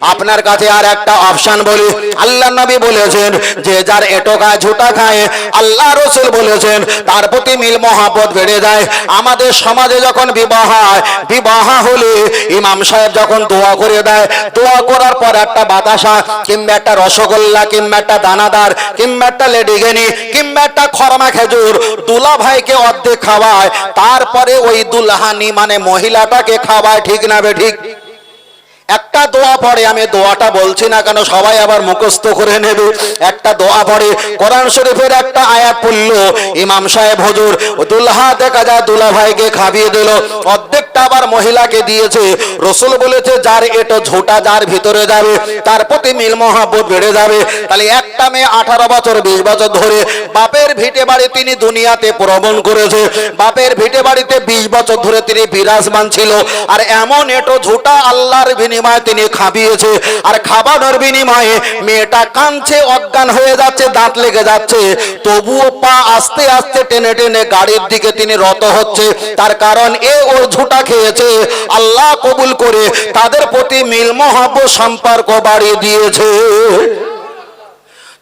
আপনার কাছে আর একটা অপশন বলি। আল্লাহ নবী বলেছেন, যে যার এটো খায় ঝুটা খায় আল্লাহ রসুল বলেছেন, তার প্রতি মিল মহাপত বেড়ে যায়। আমাদের সমাজে যখন বিবাহ হয়, বিবাহ হলে ইমাম সাহেব যখন দোয়া করে দেয়, দোয়া করার পর একটা বাতাসা, কিংবা একটা রসগোল্লা, কিংবা একটা দানাদার, কিংবা একটা লেডিগেনি কিংবা একটা খরমা খেজুর দুলা ভাইকে অর্ধেক খাওয়ায়, তারপরে ওই দুলহানি মানে মহিলাটাকে খাওয়ায়, ঠিক না বে ঠিক? একটা দোয়া পড়ে, আমি দোয়াটা বলছি না কেন, সবাই আবার মুখস্থ করে নেবে। একটা দোয়া পড়ে, কোরআন শরীফের একটা আয়াত পড়ল, ইমাম সাহেব হুজুর দুলহা দেখা যায়, দুলা ভাইকে খাবিয়ে দিল। অর্ধেকটা আবার মহিলাকে দিয়েছে। রসুল বলেছে, যার এটো ঝোটা, যার ভিতরে যাবে, তার প্রতি মিল মহাব্বত বেড়ে যাবে। তাহলে একটা মেয়ে আঠারো বছর, বিশ বছর ধরে বাপের ভিটে বাড়ি তিনি দুনিয়াতে প্রবণ করেছে। বাপের ভিটে বাড়িতে বিশ বছর ধরে তিনি বিরাজমান ছিল। আর এমন এটো ঝোটা আল্লাহর বিনিময়ে তিনি খাবিয়েছে আর খাবানোর বিনিময়ে মেয়েটা কাঁদছে, অজ্ঞান হয়ে যাচ্ছে, দাঁত লেগে যাচ্ছে। তবুও পা আস্তে আস্তে টেনে টেনে গাড়ির দিকে তিনি রত হচ্ছে। তার কারণ এ ওর ঝুটা খেয়েছে। আল্লাহ কবুল করে তাদের প্রতি মিল মহাব্য সম্পর্ক বাড়িয়ে দিয়েছে।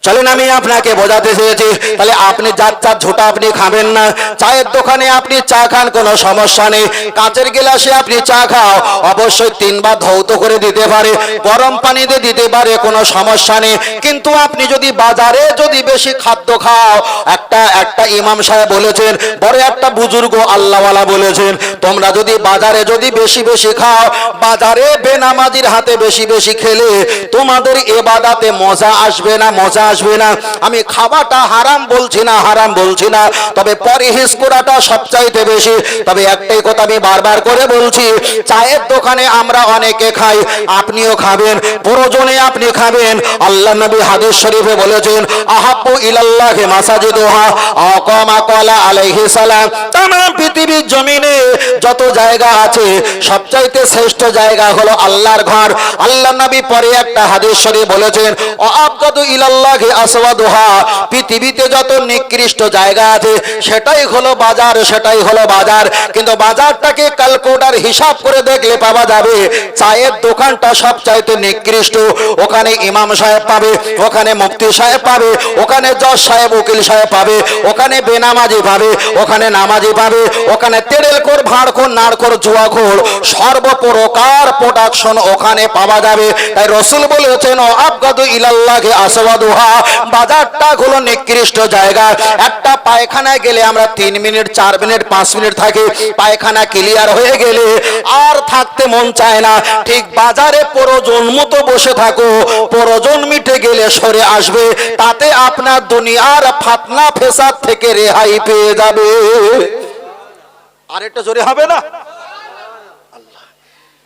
চলেন আমি আপনাকে বোঝাতে চেয়েছি, তাহলে আপনি যার চার ঝোটা আপনি খাবেন না, চায়ের দোকানে আপনি চা খান, কোনো সমস্যা নেই। কাঁচের গিলাসে আপনি চা খাও, অবশ্যই তিনবার ধৌত করে দিতে পারে, গরম পানিতে দিতে পারে, কোনো সমস্যা নেই। কিন্তু আপনি যদি বাজারে যদি বেশি খাদ্য খাও, একটা একটা ইমাম সাহেব বলেছেন, বড় একটা বুজুর্গ আল্লাহওয়ালা বলেছেন, তোমরা যদি বাজারে যদি বেশি বেশি খাও, বাজারে বেনামাজির হাতে বেশি বেশি খেলে তোমাদের এবাদাতে মজা আসবে না, মজা আসবে না। আমি খাওয়াটা হারাম বলছি না, হারাম বলছি না। তবে পরিহিস করাটা সবচাইতে বেশি। তবে একটাই কথা আমি বারবার করে বলছি, চায়ের দোকানে আমরা অনেকে খাই, আপনিও খাবেন প্রয়োজনে আপনি খাবেন। আল্লাহ নবী হাদিস শরীফে বলেছেন, আহাব্বু ইলাল্লাহি মাসাজিদুহা, আকামা ক্বালা আলাইহিস সালাম। তামাম পৃথিবীর জমিনে যত জায়গা আছে, সবচাইতে শ্রেষ্ঠ জায়গা হলো আল্লাহর ঘর। আল্লাহ নবী পরে একটা হাদিস শরীফ বলেছেন, অআবগাদু ইলাল্লাহি আসওয়াদুহা পৃথিবীতে যত নিকৃষ্ট জায়গা আছে, সেটাই হলো বাজার, সেটাই হলো বাজার। কিন্তু বাজারটাকে ক্যালকুলেটার হিসাব করে দেখলে পাওয়া যাবে, চায়ের দোকানটা সবচাইতে নিকৃষ্ট। ওখানে ইমাম সাহেব পাবে, ওখানে মুফতি সাহেব পাবে, ওখানে জজ সাহেব, উকিল সাহেব পাবে, ওখানে বেনামাজি পাবে, ওখানে নামাজি পাবে, ওখানে তেরেলকোর ভাঁড়খোর, নাড়খোর, জুয়াখোর, সর্বপ্রকার প্রোডাকশন ওখানে পাওয়া যাবে। তাই রসুল বলেছেন আবগাদু ইলাল্লাহি আসওয়াদুহা। বাজারটা হলো নিকৃষ্ট জায়গা একটা পায়খানায় গেলে আমরা তিন মিনিট, চার মিনিট, পাঁচ মিনিট থাকি। পায়খানা ক্লিয়ার হয়ে গেলে আর থাকতে মন চায় না। ঠিক বাজারে প্রয়োজন মতো বসে থাকো। প্রয়োজন মিটে গেলে সরে আসবে। তাতে আপনার দুনিয়ার ফাতনা ফেসাদ থেকে রেহাই পেয়ে যাবে। আর একটু জোরে হবে না।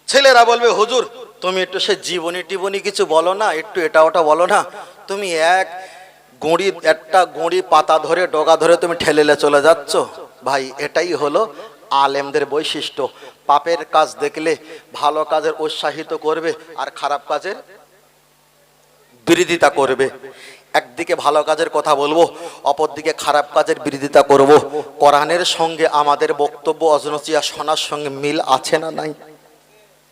ছেলেরা বলবে, হুজুর, তুমি একটু সে জীবনী টিবনী কিছু বলো না, একটু এটা ওটা বলো না। তুমি এক গুঁড়ি, একটা গুঁড়ি পাতা ধরে, ডগা ধরে তুমি ঠেলেলে চলে যাচ্ছ? ভাই, এটাই হলো আলেমদের বৈশিষ্ট্য। পাপের কাজ দেখলে ভালো কাজের উৎসাহিত করবে আর খারাপ কাজের বিরোধিতা করবে। একদিকে ভালো কাজের কথা বলব, অপরদিকে খারাপ কাজের বিরোধিতা করব। কোরআনের সঙ্গে আমাদের বক্তব্য, অজনচিয়া শোনার সঙ্গে মিল আছে না নাই?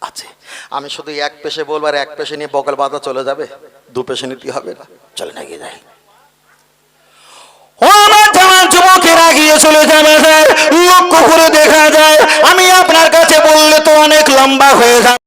আছে। আমি শুধু এক পেশে বলব আর এক পেশে নিয়ে বগল বাঁধা চলে যাবে। দু পেশে নিতে হবে না। চলে না গিয়ে যাই। লক্ষ্য করে দেখা যায়, আমি আপনার কাছে বললে তো অনেক লম্বা হয়ে যাবে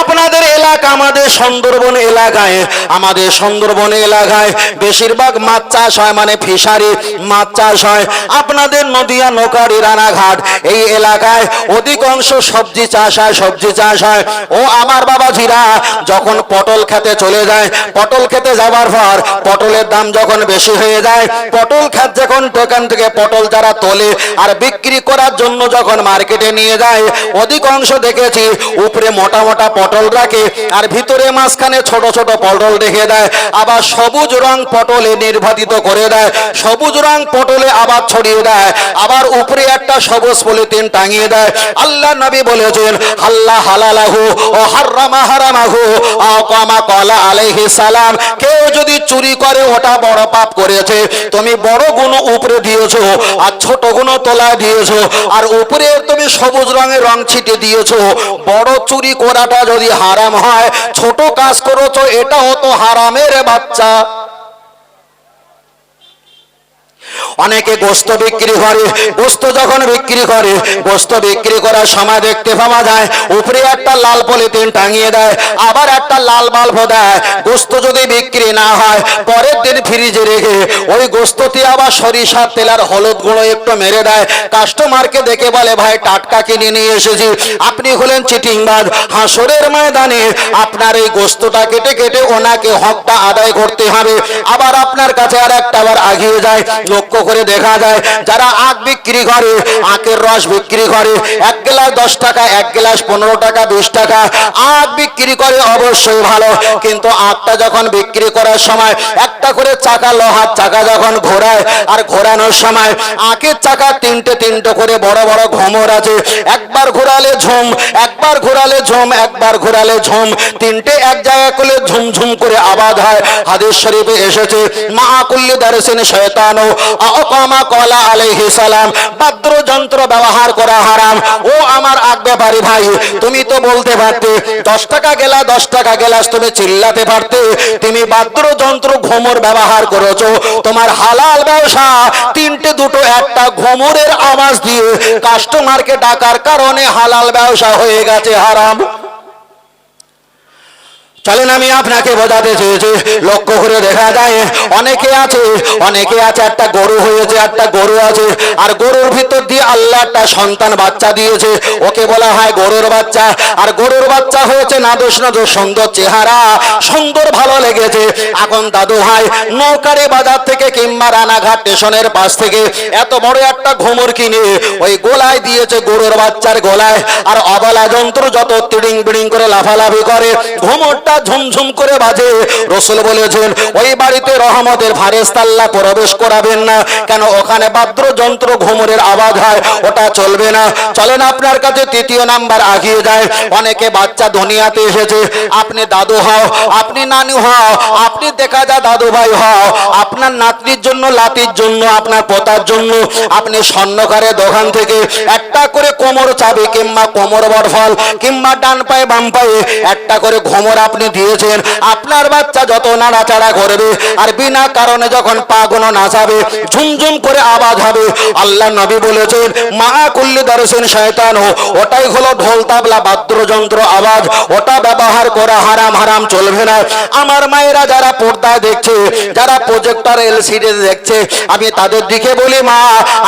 আপনাদের এলাকা আমাদের সুন্দরবন এলাকায়, আমাদের সুন্দরবন এলাকায় বেশিরভাগ মাছ চাষ হয় মানে ফিশারি মাছ চাষ হয়। আপনাদের নদিয়া, নৌকারি রানাঘাট, এই এলাকায় অধিকাংশ সবজি চাষ হয়, সবজি চাষ হয়। ও আমার বাবা জিরা যখন পটল খেতে চলে যায়, পটল খেতে যাবার পর পটলের দাম যখন বেশি হয়ে যায়, পটল খেত যখন দোকান থেকে পটল যারা তোলে আর বিক্রি করার জন্য যখন মার্কেটে নিয়ে যায়, অধিকাংশ দেখেছি উপরে মোটা মোটা পটল রাখে আর ভিতরে মাঝখানে ছোট ছোট পটল রেখে দেয়। আবার সবুজ রং পটলে নির্বাচিত করে দেয়। সবুজ রং পটলে আবার ছড়িয়ে দেয়। আবার উপরে একটা সবুজ পলিথিন টাঙিয়ে দেয়। আল্লাহ নবী বলেছেন আল্লাহ হালালাহু ও হারামা হারামাহু আকামা কলা আলাইহিস সালাম। কেউ যদি চুরি করে, ওটা বড় পাপ করেছে। তুমি বড় গুণ উপরে দিয়েছ আর ছোট গুণ তোলায় দিয়েছ। আর উপরে তুমি সবুজ রঙের রং ছিটে দিয়েছ। বড় চুরি করাটা যদি হারাম হয় ছোট কাজ করো এটাও তো হারামের বাচ্চা। অনেকে গোস্ত বিক্রি করে, গোস্ত যখন বিক্রি করে, গোস্ত বিক্রি করার সময় দেখতে পাওয়া যায়, উপরে একটা লাল পলিথিন টাঙিয়ে দেয়, আবার একটা লাল বাল্ব দেয়। গোস্ত যদি বিক্রি না হয়, পরের দিন ফ্রিজে রেখে ওই গোস্ততে আবার সরিষার তেল আর হলুদ গুঁড়ো একটু মেরে দেয়। কাস্টমারকে দেখে বলে, ভাই, টাটকা কিনে নিয়ে এসেছি। আপনি হলেন চিটিংবাজ। হাসরের ময়দানে আপনার এই গোস্তটা কেটে কেটে ওনাকে হকটা আদায় করতে হবে। আবার আপনার কাছে আর একটা আবার আগিয়ে যায়। লক্ষ্য করে দেখা যায়, যারা আখ বিক্রি করে, আখের রস বিক্রি করে, এক গ্লাস দশ টাকা, এক গ্লাস পনেরো টাকা, বিশ টাকা, আখ বিক্রি করে অবশ্যই ভালো। কিন্তু আখটা যখন বিক্রি করার সময় একটা করে চাকা লোহার চাকা যখন ঘোরায়, আর ঘোরানোর সময় আখের চাকা তিনটে তিনটে করে বড় বড় ঘমর আছে। একবার ঘোরালে ঝুম, একবার ঘোরালে ঝুম, একবার ঘোরালে ঝুম, তিনটে এক জায়গায় করলে ঝুমঝুম করে আবাদ হয়। হাদিস শরীফে এসেছে, মা কুল্লি দারসিন শয়তানো অকামা কলা আলাইহি সালাম বাদ্র যন্ত্র ব্যবহার করা হারাম। ও আমার ভাই, তুমি তো বলতে পারতে, দশ টাকা গেলা, দশ টাকা গেলাস, তুমি চিল্লাতে পারতে। তুমি বাদ্র যন্ত্র ঘুমর ব্যবহার করেছ। তোমার হালাল ব্যবসা, তিনটে দুটো একটা ঘুমরের আওয়াজ দিয়ে কাস্টমারকে ডাকার কারণে হালাল ব্যবসা হয়ে গেছে, হারাম। চলেন আমি আপনাকে বোঝাতে চেয়েছি। লক্ষ্য করে দেখা যায়, অনেকে আছে অনেকে আছে, একটা গরু হয়েছে, একটা গরু আছে, আর গরুর ভিতর দিয়ে আল্লাহ একটা সন্তান বাচ্চা দিয়েছে। ওকে বলা হয় গরুর বাচ্চা। আর গরুর বাচ্চা হয়েছে নাদোষ নাদোষ সুন্দর চেহারা, সুন্দর ভালো লেগেছে। এখন দাদু ভাই, নৌকারে বাজার থেকে কিংবা রানাঘাট স্টেশনের পাশ থেকে এত বড় একটা ঘুমর কিনে ওই গোলায় দিয়েছে গরুর বাচ্চার গোলায়। আর অবলা যন্ত্র যত তিড়িং বিড়িং করে লাফালাফি করে, ঘুমরটা ঝুমঝুম করে বাজে। রসুল বলেছেন, ওই বাড়িতে রহমতের ফারেস্তাল্লা প্রবেশ করাবেন না। কেন? ওখানে বাদ্র যন্ত্র ঘুমরের আওয়াজ হয়, ওটা চলবে না। চলেন আপনার কাছে তৃতীয় নাম্বার আগিয়ে যায়। অনেকে বাচ্চা দুনিয়াতে এসেছে, আপনি দাদু হও, আপনি নানু হও, আপনি দেখা যায় দাদু ভাই হও। আপনার নাতনির জন্য, লাতির জন্য, আপনার পোতার জন্য। আপনি স্বর্ণকারে দোকান থেকে একটা করে কোমর চাবি কিংবা কোমর বরফল কিংবা ডান পায়ে বাম পায়ে একটা করে ঘুমর আপনি দিয়েছেন। আপনার বাচ্চা যত নাড়াচাড়া করবে আর বিনা কারণে যখন পা গুলো নাচাবে, ঝুমঝুম করে আওয়াজ হবে। আল্লাহ নবী বলেছেন মা কুল্লি দর্শন শয়তান ওটাই হলো ঢোল, তাবলা, বাদ্যযন্ত্র, আওয়াজ। ওটা ব্যবহার করা হারাম হারাম চলবে না। আমার মায়েরা যারা পর্দায় দেখছে, যারা প্রজেক্টর এলসিডি দেখছে, আমি তাদের দিকে বলি, মা,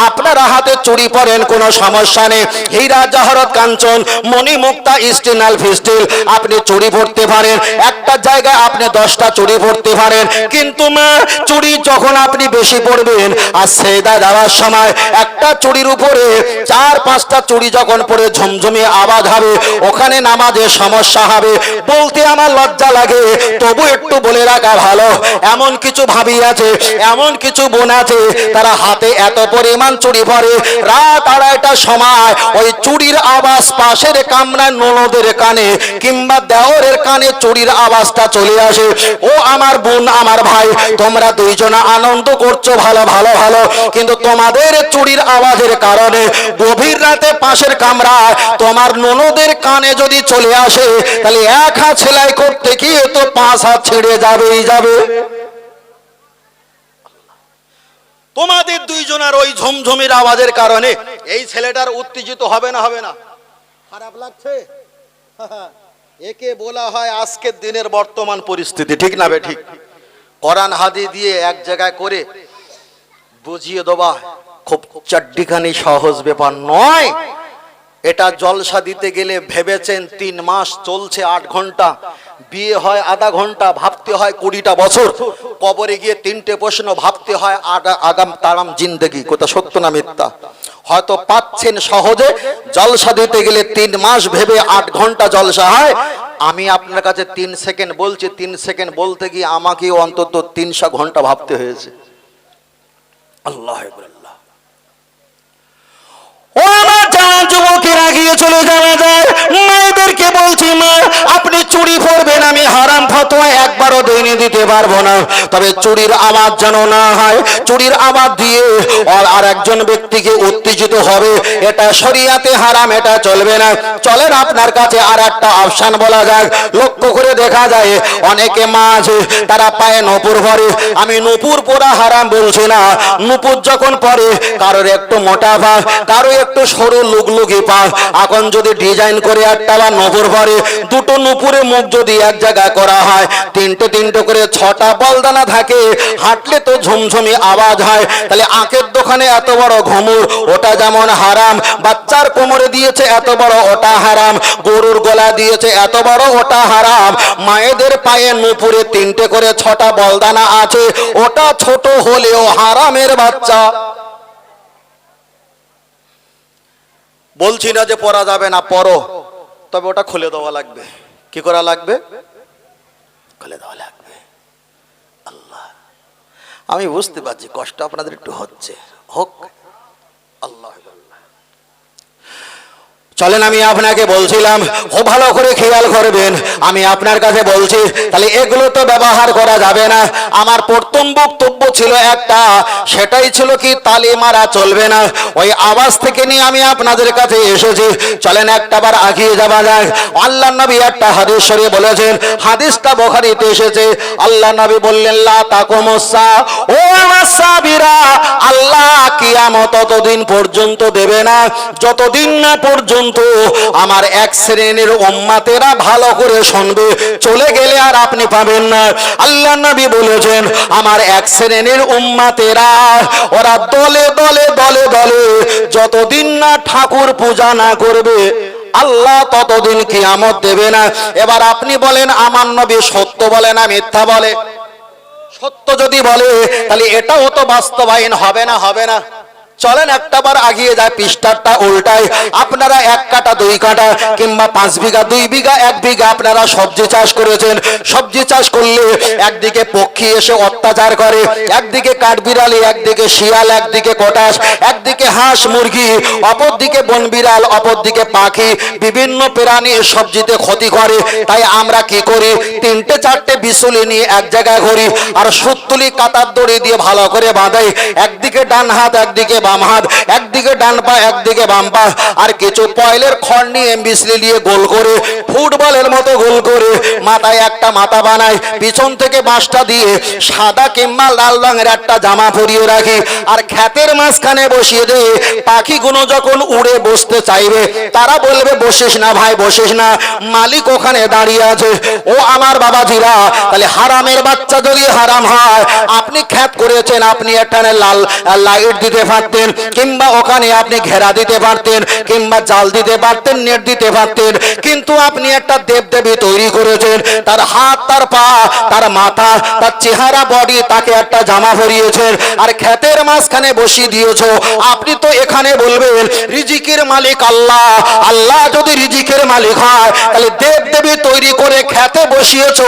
আপনারা হাতে চুরি পরেন, কোনো সমস্যা নেই। হীরা, জহরত, কাঞ্চন মণি মুক্তা স্টিনাল ফিস্টিল, আপনি চুরি পড়তে পারেন। একটা জায়গায় আপনি দশটা চুরি পড়তে পারেন। কিন্তু মা চুরি যখন আপনি বেশি পড়বেন আর সেদা দেওয়ার সময় একটা চুরির উপরে চার, পাঁচটা চুরি যখন পড়ে ঝমঝমে আওয়াজ হবে, ওখানে নামাজের সমস্যা হবে। বলতে আমার লজ্জা লাগে, তবু একটু বলে রাখা ভালো। এমন কিছু ভাবি আছে, এমন কিছু বোন আছে, তারা হাতে এত পরিমাণ চুরি পরে। রাত আড়াইটার সময় ওই চুরির আওয়াজ পাশের কামরা ননদের কানে কিংবা দেওরের কানে চুরির আওয়াজটা চলে আসে। ও আমার বোন, আমার ভাই, তোমরা দুইজনা আনন্দ করছ, ভালো ভালো ভালো। কিন্তু তোমাদের চুরির আওয়াজের কারণে গভীর রাতে পাশের কামরায় তোমার ননদের কানে যদি চলে আসে, তাহলে এক হাত সেলাই করতে গিয়ে তো পাঁচ হাত ছেড়ে যাবেই যাবে। তোমাদের দুইজনের ওই ঝমঝমের আওয়াজের কারণে এই ছেলেটার উত্তেজিত হবে না হবে না। খারাপ লাগছে? একে বলা হয় আজকের দিনের বর্তমান পরিস্থিতি, ঠিক না ঠিক? কোরআন হাদি দিয়ে এক জায়গায় করে বুঝিয়ে দেওয়া খুব চাড্ডিখানি সহজ ব্যাপার নয়। এটা জলসা দিতে গেলে ভেবেছেন তিন মাস চলছে আট ঘণ্টা, বিয়ে হয় আধা ঘণ্টা, ভাবতে হয় কুড়িটা বছর, কবরে গিয়ে তিনটে প্রশ্ন ভাবতে হয় আগা- আগাম তারাম জিন্দগি, কোথা সত্য না মিথ্যা? হয়তো পাচ্ছেন সহজে, জলসা দিতে গেলে তিন মাস ভেবে আট ঘণ্টা জলসা হয়। আমি আপনার কাছে তিন সেকেন্ড বলছি, তিন সেকেন্ড বলতে গিয়ে আমাকে অন্তত তিনশো ঘণ্টা ভাবতে হয়েছে। আল্লাহ ও আমার যুবকেরা গিয়ে চলে যাওয়া যায় বলছি, মা, আপনি চুরি পড়বেন আমি হারাম ফতোয়া একবারও দিনে দিতে পারব না। তবে চুরির আওয়াজ যেন না হয়, চুরির আওয়াজ দিয়ে আর- একজন ব্যক্তিকে উত্তেজিত হবে, এটা শরিয়াতে হারাম, এটা চলবে না। চলেন আপনার কাছে আর একটা অপশন বলা যাক। লক্ষ্য করে দেখা যায়, অনেকে মা আছে, তারা পায়ে নপুর পরে। আমি নুপুর পরা হারাম বলছি না। নুপুর যখন পরে, কারোর একটু মোটা পা কারও একটু সরু লুকলুকি পা। এখন যদি ডিজাইন করে একটা বা নপুর পরে দুটো নুপুরে মুখ যদি এক জায়গায় করা হয়, তিনটে তিনটে করে ছটা বলদানা থাকে, হাঁটলে তো ঝুমঝুমি আওয়াজ হয়। তাহলে আঁকের দোকানে এত বড় ঘুমুর, ওটা যেমন হারাম, বাচ্চার কোমরে দিয়েছে এত বড় ওটা হারাম, গরুর গলা দিয়েছে এত বড় ওটা হারাম। মায়েদের পায়ে নুপুরে তিনটে করে ছটা বলদানা আছে, ওটা ছোট হলেও হারামের বাচ্চা। বলছি না যে পরা যাবে না, পরো। তবে ওটা খুলে দেওয়া লাগবে। কি করা লাগবে? খুলে দেওয়া লাগবে। আল্লাহ। আমি বুঝতে পারছি কষ্ট আপনাদের একটু হচ্ছে। হোক। আল্লাহ। চলেন, আমি আপনাকে বলছিলাম, ও ভালো করে খেয়াল করবেন, আমি আপনার কাছে বলছি, তাহলে এগুলো তো ব্যবহার করা যাবে না। আমার প্রথম বক্তব্য ছিল একটা, সেটাই ছিল কি তালি মারা চলবে না। ওই আওয়াজ থেকে নিয়ে আমি আপনাদের কাছে এসেছি। চলেন একটা বার আগিয়ে যাওয়া যাক। আল্লাহ নবী একটা হাদিস সরিয়ে বলেছেন, হাদিসটা বোখারিতে এসেছে, আল্লাহ নবী বললেন ও আল্লাহ কিয়ামত ততদিন পর্যন্ত দেবে না। যতদিন না পর্যন্ত আমার এক শ্রেণির উম্মাতেরা ভালো করে শুনবে, চলে গেলে আর আপনি পাবেন না। আল্লাহ নবী বলেছেন, আমার এক শ্রেণির উম্মাতেরা, ওরা দলে দলে দলে দলে যতদিন না ঠাকুর পূজা না করবে, আল্লাহ ততদিন কিয়ামত দেবে না। এবার আপনি বলেন, আমার নবী সত্য বলে না মিথ্যা বলে? সত্য যদি বলে, তাহলে এটাও তো বাস্তবায়ন হবে না হবে না। চলেন একটাবার আগিয়ে যায় পৃষ্ঠারটা উল্টায়। আপনারা এক কাটা, দুই কাটা, কিংবা পাঁচ বিঘা, দুই বিঘা, এক বিঘা আপনারা সবজি চাষ করেছেন। সবজি চাষ করলে একদিকে পক্ষী এসে অত্যাচার করে, একদিকে কাঠবিড়ালি, একদিকে শিয়াল, একদিকে কটাস একদিকে হাঁস, মুরগি, অপরদিকে বনবিড়াল, অপরদিকে পাখি, বিভিন্ন প্রাণী সবজিতে ক্ষতি করে। তাই আমরা কি করি? তিনটে, চারটে বিচুলি নিয়ে এক জায়গায় করি আর সুতুলি কাতার দড়ি দিয়ে ভালো করে বাঁধাই। একদিকে ডান হাত, একদিকে বাম হাত, একদিকে ডান পা, একদিকে বাম পা, আর কিছু পয়লের খড় নিয়ে বিচলি নিয়ে গোল করে, ফুটবলের মতো গোল করে মাথায় একটা মাথা বানায়, পিছন থেকে বাঁশটা দিয়ে সাদা কিংবা লাল রঙের একটা জামা পরিয়ে রাখি, আর ক্ষেতের মাঝখানে বসিয়ে দিয়ে পাখিগুলো যখন উড়ে বসতে চাইবে, তারা বলবে, বসিস না ভাই, বসিস না, মালিক ওখানে দাঁড়িয়ে আছে, ও আমার বাবাজিরা, তাহলে হারামের বাচ্চা যদি হারাম হয়, আপনি খ্যাত করেছেন, আপনি একটা লাল, লাইট দিতে পারতেন কিংবা ওখানে আপনি ঘেরা দিতে পারতেন, কিংবা জাল দিতে পারতেন, নেট দিতে পারতেন, কিন্তু আপনি একটা দেবদেবী তৈরি করেছেন। তার হাত, তার পা, তার মাথা, তার চেহারা বডি তাকে একটা জামা পরিয়েছেন। আর ক্ষেতের মাঝখানে বসিয়ে দিয়েছ। আপনি তো এখানে বলবেন, রিজিকের মালিক আল্লাহ। আল্লাহ যদি রিজিকের মালিক হয়, তাহলে দেব দেবী তৈরি করে খেতে বসিয়েছ।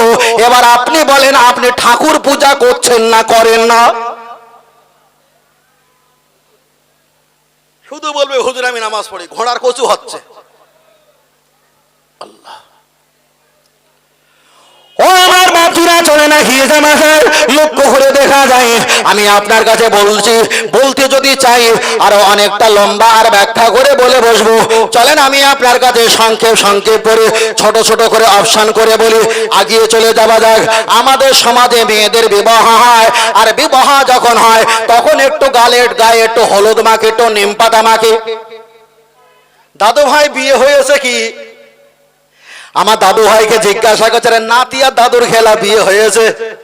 এবার আপনি বলেন, আপনি ঠাকুর পূজা করছেন না, করেন না? শুধু বলবে হুজুর আমি নামাজ পড়ি। ঘোড়ার কচু হচ্ছে ও আমার চলে না গিয়ে জামাখার লক্ষ্য করে দেখা যায়। আমি আপনার কাছে বলছি, বলতে যদি চাই, আরও অনেকটা লম্বা আর ব্যাখ্যা করে বলে বসবো। চলেন, আমি আপনার কাছে সংক্ষেপ সংক্ষেপ করে, ছোট ছোট করে অপশন করে বলি। আগিয়ে চলে যাওয়া যাক। আমাদের সমাজে মেয়েদের বিবাহ হয়, আর বিবাহ যখন হয়, তখন একটু গালের গায়ে একটু হলুদ মাখে, একটু নিম পাতা মাখে। দাদু ভাই বিয়ে হয়েছে কি? আমার দাদু ভাইকে জিজ্ঞাসা করছে, "আরে নাতি আর দাদুর খেলা বিয়ে হয়েছে?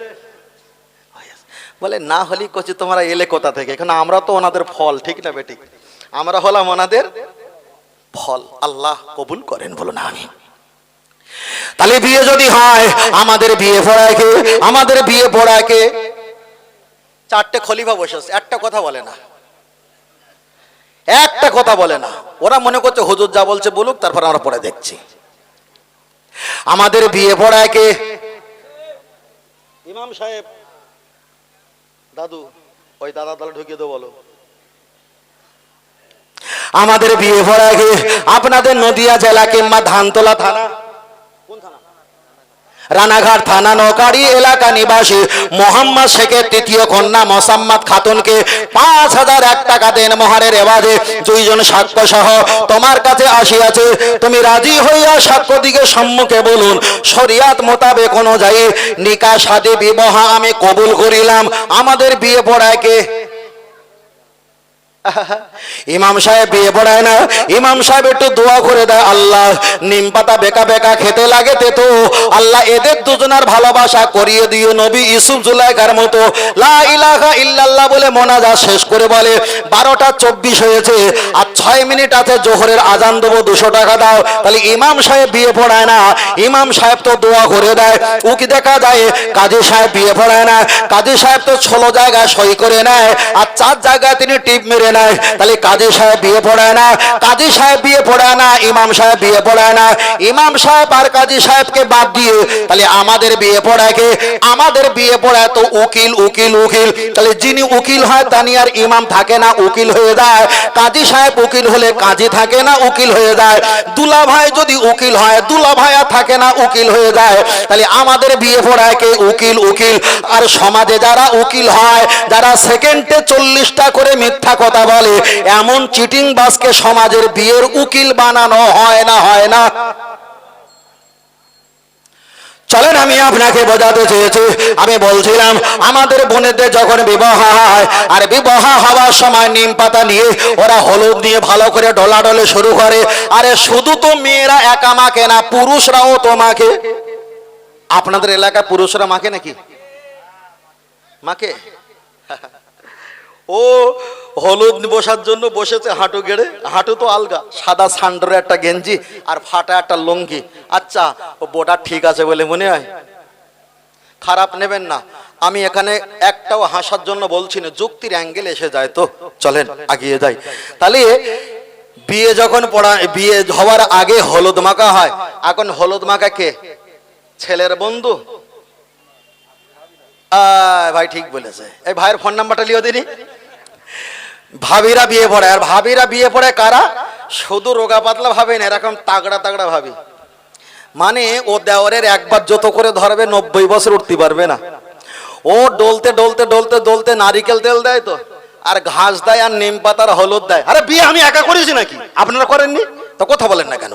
বলে, না হলি কচি, তোমরা এলে কোথা থেকে? এখানে আমরা তো ওনাদের ফল, ঠিক না বেটি? আমরা হলাম ওনাদের ফল। আল্লাহ কবুল করেন বলুন আমি তাহলে বিয়ে যদি হয়, আমাদের বিয়ে পড়ায় কে? আমাদের বিয়ে পড়ায় কে? চারটে খলিফা বসে একটা কথা বলে না। একটা কথা বলে না। ওরা মনে করছে, হুজুর যা বলছে বলুক, তারপর আমরা পরে দেখছি। আমাদের বিয়ে পড়ায় কে ইমাম সাহেব দাদু ওই দাদা তাহলে ঢুকিয়ে দেবো বলো। আমাদের বিয়ে পড়ায় কে আপনাদের নদিয়া জেলা কিংবা ধানতলা থানা। কোন থানা? রানাঘাট থানা নৌকারি এলাকা নিবাসী মোহাম্মদ শেখের তৃতীয় কন্যা মোসাম্মদ খাতুনকে পাঁচ হাজার এক টাকা দেন মহারের এবারে দুইজন সাক্ষ্য সহ তোমার কাছে আসিয়াছে। তুমি রাজি হইয়া সাক্ষ্য দিকে সম্মুখে বলুন, শরিয়াত মোতাবেক অনুযায়ী নিকা সাদে বিবাহ আমি কবুল করিলাম। আমাদের বিয়ে পড়ায় কে? ইমাম সাহেব বিয়ে পড়ায় না? ইমাম সাহেব একটু দোয়া করে দেয়, আল্লাহ, নিম পাতা বেকা বেকা খেতে লাগে তে আল্লাহ, এদের দুজনের ভালোবাসা করিয়ে দিও নবী ইসুফ জুলাইকার মতো। ইল্লাল্লাহ বলে মোনাজা শেষ করে বলে, বারোটা চব্বিশ হয়েছে আর ছয় মিনিট আছে জোহরের আজান দেবো, দুশো টাকা দাও। তাহলে ইমাম সাহেব বিয়ে পড়ায় না। ইমাম সাহেব তো দোয়া করে দেয় উকি দেখা যায়? কাজী সাহেব বিয়ে পড়ায় না। কাজী সাহেব তো ষোলো জায়গায় সই করে নেয়, আর চার জায়গায় তিনি টিপ মেরে নেয় তাহলে কাজী সাহেব বিয়ে পড়ায় না সাহেব বিয়ে পড়ায় না, ইমাম সাহেব বিয়ে পড়ায় না। ইমাম সাহেব আর সাহেবকে বাদ দিয়ে, তাহলে আমাদের বিয়ে পড়ায় কে? আমাদের বিয়ে পড়ায় তো উকিল উকিল উকিল। তাহলে যিনি উকিল হয় আর ইমাম থাকে না, উকিল হয়ে যায়। কাজী সাহেব উকিল হলে কাজী থাকে না, উকিল হয়ে যায়। দুলা ভাই যদি উকিল হয় দুলা ভাই আর থাকে না, উকিল হয়ে যায়। তাহলে আমাদের বিয়ে পড়ায় কে? উকিল উকিল। আর সমাজে যারা উকিল হয়, যারা সেকেন্ডে চল্লিশটা করে মিথ্যা কথা বলে, এমন চিটিং বাসকে সমাজের বিয়ের উকিল বানানো হয় না হয় না। চলেন, আমি আপনাকে বোঝাতে চেয়েছি। আমি বলছিলাম, আমাদের বোনেদের যখন বিবাহ হয়, আর বিবাহ হওয়ার সময় নিম পাতা নিয়ে ওরা হলুদ দিয়ে ভালো করে ডলাডলে শুরু করে, আরে শুধু তো মেয়েরা একা মাকে না, পুরুষরাও তোমাকে আপনাদের এলাকায় পুরুষরা মাকে নাকি? মাকে ও হলুদ বসার জন্য বসেছে হাঁটু গেড়ে। হাঁটু তো আলগা, সাদা সান্ডরে একটা গেঞ্জি আর ফাটা একটা লুঙ্গি। আচ্ছা ও বোটা ঠিক আছে বলে মনে হয়? খারাপ নেবেন না। আমি এখানে একটাও হাসার জন্য বলছি না, যুক্তির অ্যাঙ্গেল এসে যায় তো। চলেন, আগিয়ে যাই। তাহলে বিয়ে যখন পড়া, বিয়ে হওয়ার আগে হলুদ মাখা হয়। এখন হলুদ মাখা কে? ছেলের বন্ধু? ভাই, ঠিক বলেছে। এই ভাইয়ের ফোন নাম্বারটা লিও দিনি। ভাবিরা বিয়ে পড়ে, আর ভাবিরা বিয়ে পড়ে কারা? শুধু রোগা পাতলা ভাবে না, এরকম তাগড়া তাগড়া ভাবি। মানে ও দেওয়ারের একবার যত করে ধরবে, নব্বই বছর উঠতে পারবে না। ও ডলতে ডলতে ডলতে ডলতে নারিকেল তেল দেয় তো, আর ঘাস দেয়, আর নিম পাতার হলুদ দেয়। আরে বিয়ে আমি একা করেছি নাকি? আপনারা করেননি? তো কথা বলেন না কেন?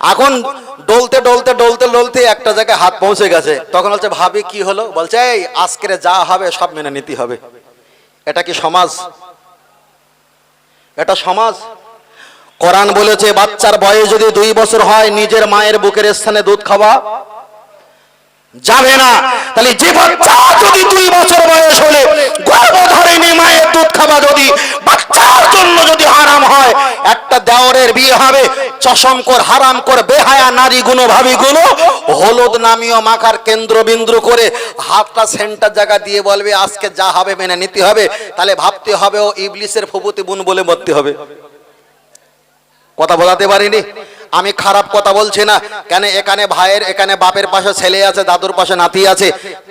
এখন ডলতে ডলতে ডলতে ডলতে একটা জায়গায় হাত পৌঁছে গেছে। তখন হচ্ছে ভাবি, কি হলো? বলছে, এই, আজকের যা হবে সব মেনে নিতে হবে। এটা কি সমাজ? এটা সমাজ। কোরআন বলেছে, বাচ্চার বয়স যদি দুই বছর হয়, নিজের মায়ের বুকের স্থানে দুধ খাওয়া যাবে না। তাহলে যে বাচ্চা যদি দুই বছর বয়স হলে গর্ভ ধরেনি মায়ের দুধ খাওয়া যদি, বাচ্চার জন্য যদি হারাম হয়, একটা দেওরের বিয়ে হবে, চশম কর, হারাম কর, বেহায়া নারী গুলো ভাবি গুলো হলুদ নামীয় মাখার কেন্দ্রবিন্দু করে হাতটা সেন্টার জায়গা দিয়ে বলবে, আজকে যা হবে মেনে নিতে হবে। তাহলে ভাবতে হবে, ও ইবলিসের ফুবুতি বুন বলে মরতে হবে। কথা বোঝাতে পারিনি? আমি খারাপ কথা বলছি না। কেন এখানে ভাইয়ের, এখানে বাপের পাশে ছেলে আছে, দাদুর পাশে নাতি আছে।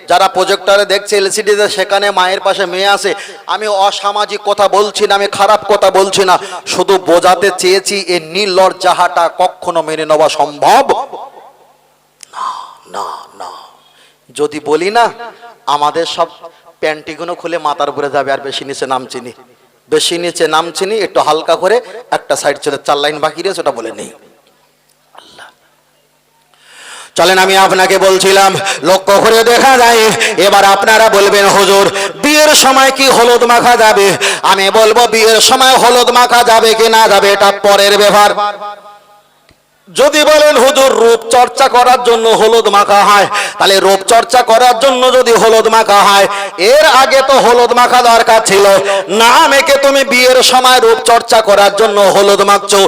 যারা প্রজেক্টরে দেখছে এলসিডিতে সেখানে মায়ের পাশে মেয়ে আছে। আমি অসামাজিক কথা বলছি না, আমি খারাপ কথা বলছি না। শুধু বোঝাতে চেয়েছি এই নির্লজ্জাহাটা কখনো মেনে নেওয়া সম্ভব? না না না। যদি বলি না, আমাদের সব প্যান্টিগুলো খুলে মাথার উপরে যাবে, আর বেশি নিচে নাম চিনি বেশি নিচে নাম চিনি একটু হালকা করে একটা সাইড চলে, চার লাইন বাকি রয়েছে, ওটা বলে নেই। চলেন, আমি আপনাকে বলছিলাম, লক্ষ্য করে দেখা যায়, এবার আপনারা বলবেন, হুজুর, বিয়ের সময় কি হলুদ মাখা যাবে? আমি বলব, বিয়ের সময় হলুদ মাখা যাবে কি না যাবে, এটা পরের ব্যাপার। যদি বলেন, হুজুর রূপ চর্চা করার জন্য হলুদ মাখা হয়, তাহলে রূপ চর্চা করার জন্য যদি হলুদ মাখা হয়, এর আগে তো হলুদ মাখা দরকার ছিল। না মেকে তুমি বিয়ের সময় রূপ চর্চা করার জন্য হলুদ মাখছো।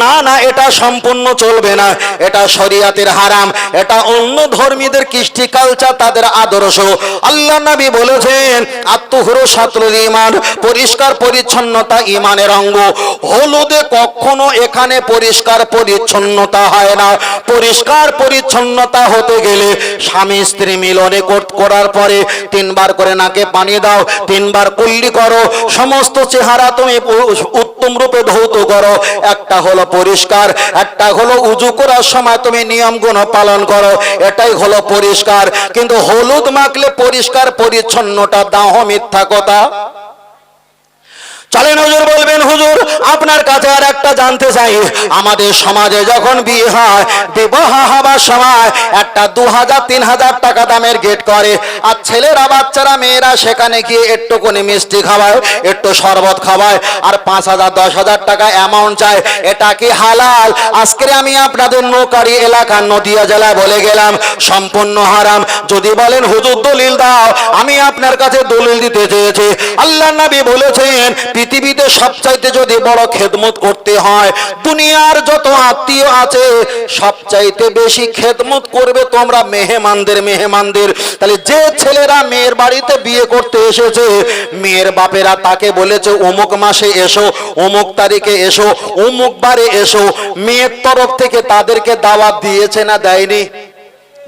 না না, এটা সম্পূর্ণ চলবে না। এটা শরিয়াতের হারাম। এটা অন্য ধর্মীদের কৃষ্টি কালচার তাদের আদর্শ। আল্লাহ নবী বলেছেন, আত্মহুরো সাতরুল ইমান পরিষ্কার পরিচ্ছন্নতা ইমানের অঙ্গ। হলুদে কখনো এখানে পরিষ্কার পরিচ্ছন্নতা হয় না। পরিষ্কার পরিচ্ছন্নতা হতে গেলে স্বামী স্ত্রী মিলনে কর- করার পরে তিনবার করে নাকে পানি দাও, তিনবার কুল্লি করো। সমস্ত চেহারা তুমি উত্তম রূপে ধৌত করো। একটা হলো পরিষ্কার, একটা হলো উজু করার সময় তুমি নিয়মগুলো পালন করো। এটাই হলো পরিষ্কার। কিন্তু হলুদ মাখলে পরিষ্কার পরিচ্ছন্নটা দাহ মিথ্যা কথা। চলেন হুজুর, বলবেন, হুজুর, আপনার কাছে আর একটা জানতে চাই। আমাদের সমাজে যখন বিয়ে হয় বিবাহ হবার সময় একটা দু হাজার, তিন হাজার টাকা দামের গেট করে। আর ছেলেরা, বাচ্চারা, মেয়েরা সেখানে গিয়ে একটুখানি মিষ্টি খাওয়ায়, একটু শরবত খাওয়ায়, আর পাঁচ হাজার, দশ হাজার টাকা অ্যামাউন্ট চায়। এটা কি হালাল? আজকে আমি আপনাদের নৌকারি এলাকা নদিয়া জেলায় বলে গেলাম, সম্পূর্ণ হারাম। যদি বলেন, হুজুর, দলিল দাও। আমি আপনার কাছে দলিল দিতে চেয়েছি। আল্লাহ নবী বলেছেন পৃথিবীতে সবচাইতে যদি বড় খেদমত করতে হয়, দুনিয়ার যত আত্মীয় আছে, সবচাইতে বেশি খেদমত করবে তোমরা মেহমানদের মেহমানদের। তাহলে যে ছেলেরা মেয়ের বাড়িতে বিয়ে করতে এসেছে, মেয়ের বাপেরা তাকে বলেছে, অমুক মাসে এসো, অমুক তারিখে এসো, অমুক বারে এসো। মেয়ের তরফ থেকে তাদেরকে দাওয়াত দিয়েছে না দেয়নি?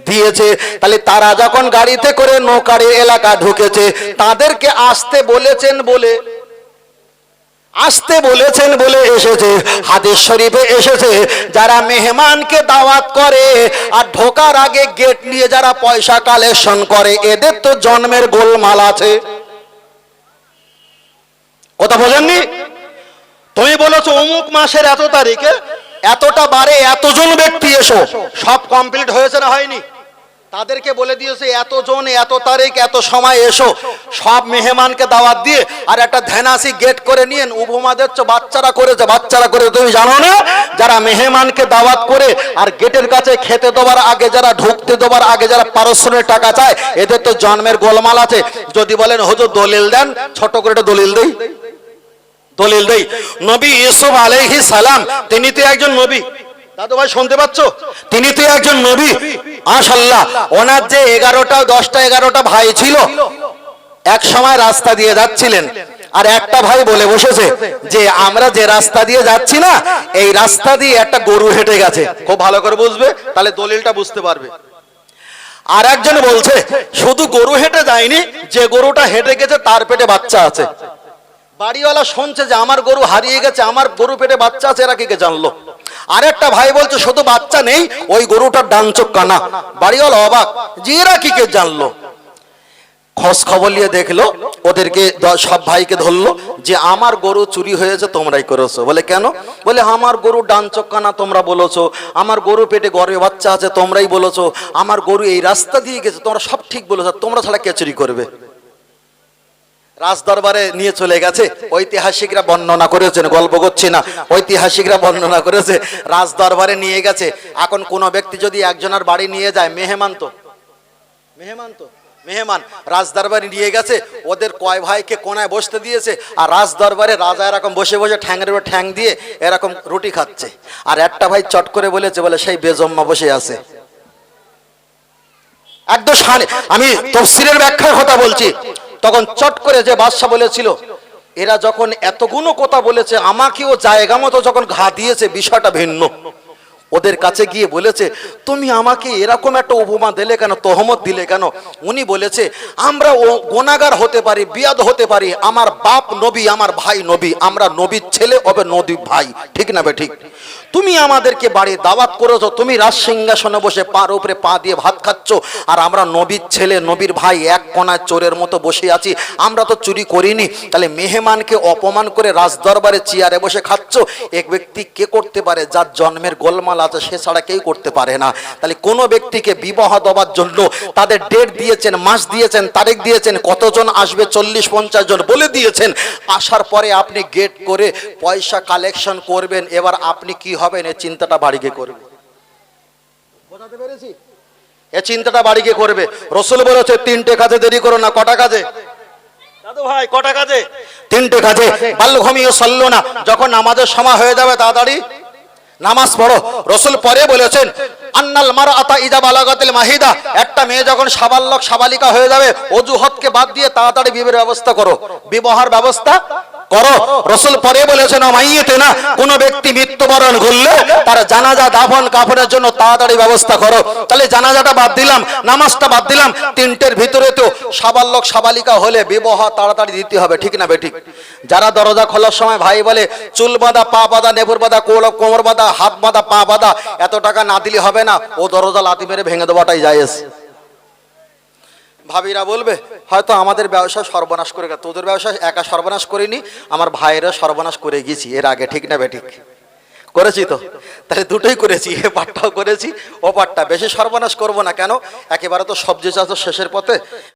দিয়েছে। তাহলে তারা যখন গাড়িতে করে নৌকারের এলাকা ঢুকেছে, তাদেরকে আসতে বলেছেন বলে আসতে বলেছেন বলে এসেছে, হাদিস শরীফে এসেছে, যারা মেহমানকে দাওয়াত করে আর ঢোকার আগে গেট নিয়ে যারা পয়সা কালেকশন করে, এদের তো জন্মের গোলমাল আছে। কথা বোঝেননি? তুমি বলেছ অমুক মাসের এত তারিখে, এতটা বারে এতজন ব্যক্তি এসো, সব কমপ্লিট হয়েছে না হয়নি? তাদেরকে বলে দিয়েছে এতজন এত তারিখ, এত সময়, এসো। সব মেহমানকে দাওয়াত দিয়ে আর একটা ধ্যানাসি গেট করে নিয়েন। উপমাদের বাচ্চারা করেছে বাচ্চারা করে। তুমি জানো না? যারা মেহমানকে দাওয়াত করে আর গেটের কাছে খেতে দেওয়ার আগে, যারা ঢুকতে দেওয়ার আগে, যারা পারস্যনের টাকা চায়, এদের তো জন্মের গোলমাল আছে। যদি বলেন, হুজুর, দলিল দেন, ছোট করে একটা দলিল দেই। দলিল দেই। নবী ইউসুফ আলাইহি সালাম, তিনি তো একজন নবী। দাদু ভাই শুনতে পাচ্ছ? তিনি তো একজন নবী। মাশাল্লাহ ওনার যে এগারোটা দশটা এগারোটা ভাই ছিল এক সময় রাস্তা দিয়ে যাচ্ছিলেন। আর একটা ভাই বলে বসেছে যে আমরা যে রাস্তা দিয়ে যাচ্ছি না এই রাস্তা দিয়ে একটা গরু হেঁটে গেছে। খুব ভালো করে বুঝবে তাহলে দলিলটা বুঝতে পারবে। আর একজন বলছে শুধু গরু হেঁটে যায়নি যে গরুটা হেঁটে গেছে তার পেটে বাচ্চা আছে। বাড়িওয়ালা শুনছে যে আমার গরু হারিয়ে গেছে আমার গরু পেটে বাচ্চা আছে এরা কি কে আরেকটা ভাই বলছে, শুধু বাচ্চা নেই, ওই গরুটার ডান চোখ কানা। বাড়িওয়ালা অবাক এরা কি কে জানলো? খোঁজ খবর নিয়ে দেখল, ওদেরকে সব ভাইকে ধরলো, যে আমার গরু চুরি হয়েছে, তোমরাই করেছ। বলে, কেন? বলে, আমার গরু ডান চোখ কানা, তোমরা বলেছ। আমার গরু পেটে গর্বে বাচ্চা আছে, তোমরাই বলেছ। আমার গরু এই রাস্তা দিয়ে গেছে, তোমরা সব ঠিক বলেছ তোমরা ছাড়া কে চুরি করবে? রাজ দরবারে নিয়ে চলে গেছে। ঐতিহাসিকরা বর্ণনা করেছেন গল্প করছি না। ঐতিহাসিকরা বর্ণনা করেছে, রাজদরবারে নিয়ে গেছে। এখন কোনো ব্যক্তি যদি একজনের বাড়ি নিয়ে যায়, মেহমান তো? মেহমান তো? মেহমান রাজ দরবারে নিয়ে গেছে, ওদের কয় ভাইকে কোনায় বসতে দিয়েছে, আর রাজ দরবারে রাজা এরকম বসে বসে উপর ঠ্যাং দিয়ে এরকম রুটি খাচ্ছে। আর একটা ভাই চট করে বলেছে, বলে সেই বেজম্মা বসে আছে। একদম আমি তফসিরের ব্যাখ্যার কথা বলছি। তখন চট করে যে বাদশাহ বলেছিল, এরা যখন এতগুলো কথা বলেছে, আমাকেও জায়গা মতো যখন ঘা দিয়েছে, বিষয়টা ভিন্ন। ওদের কাছে গিয়ে বলেছে, তুমি আমাকে এরকম একটা উপমা দিলে কেন? তহমত দিলে কেন? উনি বলেছে, আমরা ও গোনাগার হতে পারি, বিয়াদ হতে পারি। আমার বাপ নবী, আমার ভাই নবী। আমরা নবীর ছেলে হবে নদী ভাই। ঠিক না ঠিক? তুমি আমাদেরকে বাড়ি দাওয়াত করেছ, তুমি রাজ সিংহাসনে বসে পার উপরে পা দিয়ে ভাত খাচ্ছ, আর আমরা নবীর ছেলে, নবীর ভাই এক কোনায় চোরের মতো বসে আছি। আমরা তো চুরি করিনি। তাহলে মেহমানকে অপমান করে রাজদরবারে চেয়ারে বসে খাচ্ছ? এক ব্যক্তি কে করতে পারে? যার জন্মের গোলমাল আছে সে ছাড়া কেউ করতে পারে না। তাহলে কোনো ব্যক্তিকে বিবাহ দেওয়ার জন্য তাদের ডেট দিয়েছেন মাস দিয়েছেন তারিখ দিয়েছেন কতজন আসবে চল্লিশ পঞ্চাশ জন বলে দিয়েছেন। আসার পরে আপনি গেট করে পয়সা কালেকশন করবেন এবার আপনি কি হবেন? এই চিন্তাটা বাড়িকে করবেন বোঝাতে পেরেছি? এ চিন্তাটা বাড়িকে করবে। রসুল বলেছে তিনটে কাজে দেরি করো না কটা কাজে? দাদু ভাই কটা কাজে? তিনটে কাজে। বাল্য ঘুমিয়ে সল্লো না। যখন নামাজের সময় হয়ে যাবে তাড়াতাড়ি? নামাজ পড়ো। রসুল পরে বলেছেন, আন্নাল মার আতা ইজা বালাগাতিল মাহিদা। একটা মেয়ে যখন সাবাল্যক সাবালিকা হয়ে যাবে, অজুহতকে বাদ দিয়ে তাড়াতাড়ি বিবাহের ব্যবস্থা করো। বিবাহের ব্যবস্থা করো। রসুল পরে বলেছেন মাইয়েতে না, কোন ব্যক্তি মৃত্যুবরণ করলে তার জানাজা দাফন কাফনের জন্য তাড়াতাড়ি ব্যবস্থা করো। তাহলে জানাজাটা বাদ দিলাম, নামাজটা বাদ দিলাম, তিনটের ভিতরে তো সাবালক সাবালিকা হলে বিবাহ তাড়াতাড়ি দিতে হবে, ঠিক না বেঠিক? যারা দরজা খোলার সময় ভাই বলে, চুল বাঁধা, পা বাঁধা নেবুর বাঁধা কোমর বাঁধা, হাত বাঁধা, পা বাঁধা, এত টাকা না দিলে হবে না। ও দরজা লাতি মেরে ভেঙে দেওয়াটাই জায়েজ। ভাবিরা বলবে, হয়তো আমাদের ব্যবসা সর্বনাশ করে গেছে। তোদের ব্যবসা একা সর্বনাশ করিনি, আমার ভাইয়েরা সর্বনাশ করে গেছি এর আগে ঠিক না বেঠিক? করেছি তো। তাহলে দুটোই করেছি, এ পাটটাও করেছি, ও পাটটা। বেশি সর্বনাশ করব না কেন? একেবারে তো সবজি চাষ শেষের পথে।